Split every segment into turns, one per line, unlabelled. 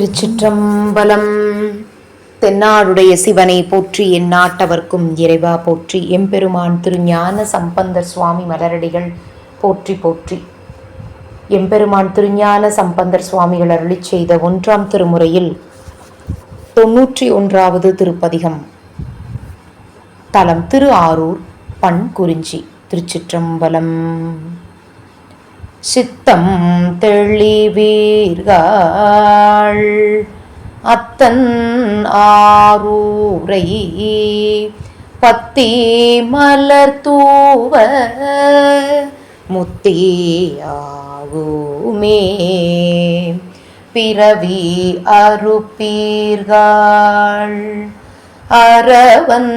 திருச்சிற்றம்பலம். தென்னாடுடைய சிவனை போற்றி என் நாட்டவர்க்கும் இறைவா போற்றி. எம்பெருமான் திருஞான சம்பந்தர் சுவாமி மலரடிகள் போற்றி போற்றி. எம்பெருமான் திருஞான சம்பந்தர் சுவாமிகள் அருளி செய்த ஒன்றாம் திருமுறையில் தொன்னூற்றி ஒன்றாவது திருப்பதிகம். தலம் திரு ஆரூர் பண் குறிஞ்சி திருச்சிற்றம்பலம். சித்தம் தெளிவீர்கள். அத்தன் ஆரூரை பத்தி மலர் தூவ முத்தியாகுமே பிறவி அறுப்பீர்கள். அரவன்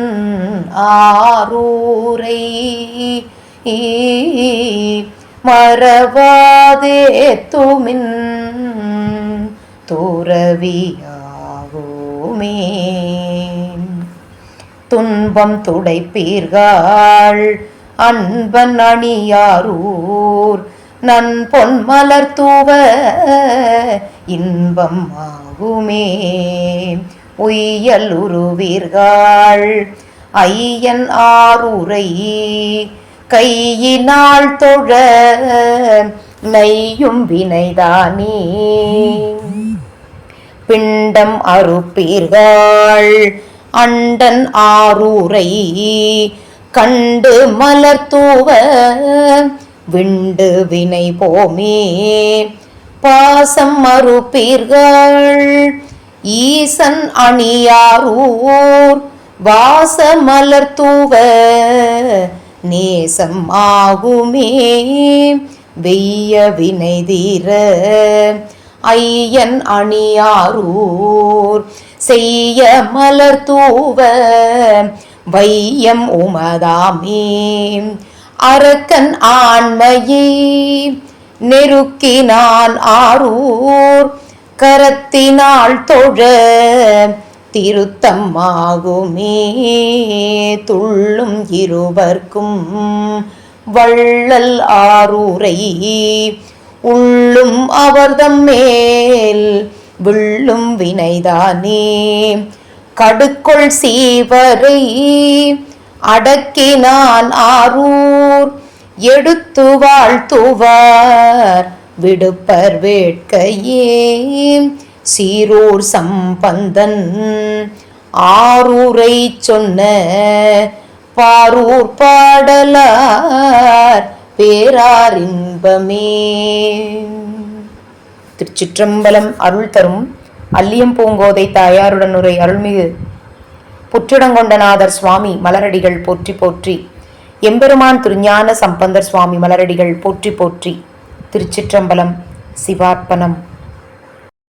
ஆரூரை மறவாதே துமின் துறவியாகுமே துன்பம் துடைப்பீர்கள் அன்பன் அணியாரூர் நன் பொன் மலர் தூவ இன்பம் ஆகுமே. உய்யல் உருவீர்கள் ஐயன் ஆரூரை கையினால் தொழ நெய்யும் வினைதானே. பிண்டம் அறுப்பீர்கள் அண்டன் ஆரூரை கண்டு மலர் தூவ விண்டு வினை போமே. பாசம் மறுப்பீர்கள் ஈசன் அணியாரூர் வாச மலர் தூவ நேசம் ஆகுமே. வெய்ய வினை தீர ஐயன் அணியாரூர். செய்ய மலர் தூவ வையம் உமதாமே. அரக்கன் ஆண்மையே நெருக்கினான் ஆரூர். கரத்தினால் தொழ திருத்தம்மாகுமே துள்ளும் இருவர்க்கும் வள்ளல் ஆரூரை. உள்ளும் அவர்தம் மேல் விள்ளும் வினைதானே. கடுக்கொள் சீவரை அடக்கினான் ஆரூர். எடுத்து வாழ்த்துவார் விடுப்பர் வேட்கையே. சீரூர் சம்பந்தன் ஆரூரை சொன்ன பாரூர் பாடலார் பேரார் இன்பமே. திருச்சிற்றம்பலம் அருள் தரும் அல்லியம் பூங்கோதை தாயாருடன் உரை அருள்மிகு புற்றிடங்கொண்டநாதர் சுவாமி மலரடிகள் போற்றி போற்றி. எம்பெருமான் திருஞான சம்பந்தர் சுவாமி மலரடிகள் போற்றி போற்றி. திருச்சிற்றம்பலம் சிவார்ப்பணம்.